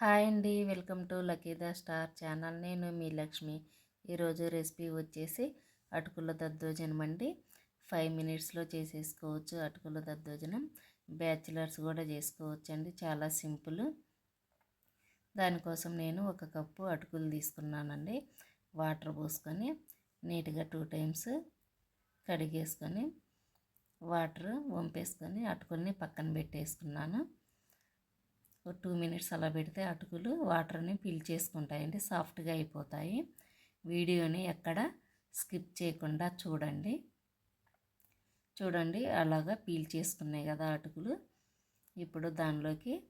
Hi అండి. Welcome to lucky the star channel. నేను మీ లక్ష్మి. ఈరోజు రెసిపీ వచ్చేసి అటుకుల దద్దోజనం అండి. ఫైవ్ మినిట్స్లో చేసేసుకోవచ్చు అటుకుల దద్దోజనం. బ్యాచిలర్స్ కూడా చేసుకోవచ్చు అండి చాలా సింపుల్. దానికోసం నేను ఒక కప్పు అటుకులు తీసుకున్నానండి. వాటర్ పోసుకొని నీట్గా టూ టైమ్స్ కడిగేసుకొని వాటర్ వంపేసుకొని అటుకుల్ని పక్కన పెట్టేసుకున్నాను. ఒక టూ మినిట్స్ అలా పెడితే అటుకులు వాటర్ని పీల్చేసుకుంటాయండి సాఫ్ట్గా అయిపోతాయి. వీడియోని ఎక్కడ స్కిప్ చేయకుండా చూడండి. చూడండి అలాగా పీల్ చేసుకున్నాయి కదా అటుకులు. ఇప్పుడు దానిలోకి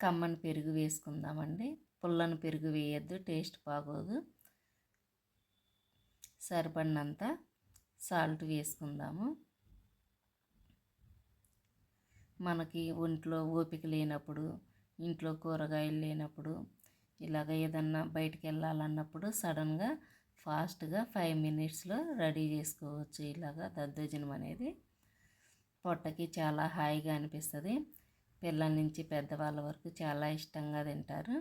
కమ్మని పెరుగు వేసుకుందామండి. పుల్లని పెరుగు వేయద్దు టేస్ట్ బాగోదు. సరిపడినంత సాల్ట్ వేసుకుందాము. మనకి ఒంట్లో ఓపిక లేనప్పుడు ఇంట్లో కూరగాయలు లేనప్పుడు ఇలాగ ఏదన్నా బయటికి వెళ్ళాలన్నప్పుడు సడన్గా ఫాస్ట్గా ఫైవ్ మినిట్స్లో రెడీ చేసుకోవచ్చు. ఇలాగ దద్దోజనం అనేది పొట్టకి చాలా హాయిగా అనిపిస్తుంది. పిల్లల నుంచి పెద్దవాళ్ళ వరకు చాలా ఇష్టంగా తింటారు.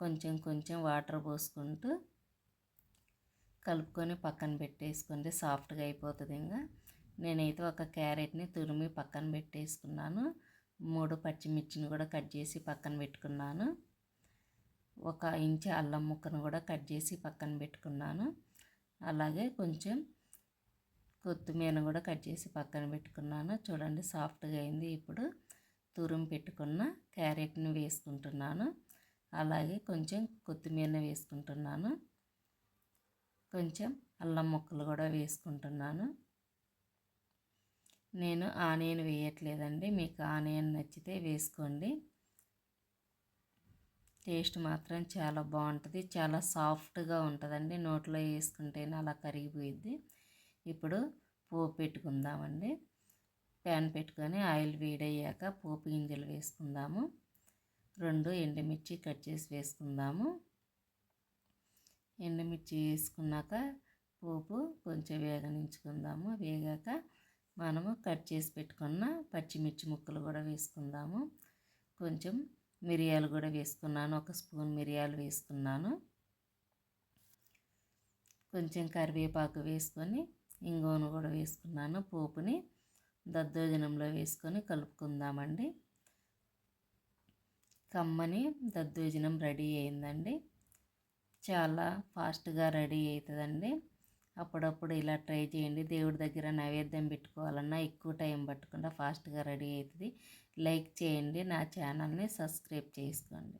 కొంచెం కొంచెం వాటర్ పోసుకుంటూ కలుపుకొని పక్కన పెట్టేసుకుంటే సాఫ్ట్గా అయిపోతుంది ఇంకా నేనైతే ఒక క్యారెట్ని తురిమి పక్కన పెట్టేసుకున్నాను. మూడు పచ్చిమిర్చిని కూడా కట్ చేసి పక్కన పెట్టుకున్నాను. ఒక ఇంచు అల్లం ముక్కను కూడా కట్ చేసి పక్కన పెట్టుకున్నాను. అలాగే కొంచెం కొత్తిమీర కూడా కట్ చేసి పక్కన పెట్టుకున్నాను. చూడండి సాఫ్ట్గా అయింది. ఇప్పుడు తురుము పెట్టుకున్న క్యారెట్ని వేసుకుంటున్నాను. అలాగే కొంచెం కొత్తిమీర వేసుకుంటున్నాను. కొంచెం అల్లం ముక్కలు కూడా వేసుకుంటున్నాను. నేను ఆనియన్ వేయట్లేదండి. మీకు ఆనియన్ నచ్చితే వేసుకోండి. టేస్ట్ మాత్రం చాలా బాగుంటుంది. చాలా సాఫ్ట్గా ఉంటుందండి. నోట్లో వేసుకుంటేనే అలా కరిగిపోయిద్ది. ఇప్పుడు పోపు పెట్టుకుందామండి. ప్యాన్ పెట్టుకొని ఆయిల్ వేడయ్యాక పోపు గింజలు వేసుకుందాము. రెండు ఎండుమిర్చి కట్ చేసి వేసుకుందాము. ఎండుమిర్చి వేసుకున్నాక పోపు కొంచెం వేగనించుకుందాము. వేగాక మనము కట్ చేసి పెట్టుకున్న పచ్చిమిర్చి ముక్కలు కూడా వేసుకుందాము. కొంచెం మిరియాలు కూడా వేసుకున్నాను. ఒక స్పూన్ మిరియాలు వేసుకున్నాను. కొంచెం కరివేపాకు వేసుకొని ఇంగువను కూడా వేసుకున్నాను. పోపుని దద్దోజనంలో వేసుకొని కలుపుకుందామండి. కమ్మని దద్దోజనం రెడీ అయిందండి. చాలా ఫాస్ట్గా రెడీ అవుతుందండి. అప్పుడప్పుడు ఇలా ట్రై చేయండి. దేవుడి దగ్గర నైవేద్యం పెట్టుకోవాలన్నా ఎక్కువ టైం పట్టకుండా ఫాస్ట్గా రెడీ అవుతుంది. లైక్ చేయండి. నా ఛానల్ని సబ్స్క్రైబ్ చేసుకోండి.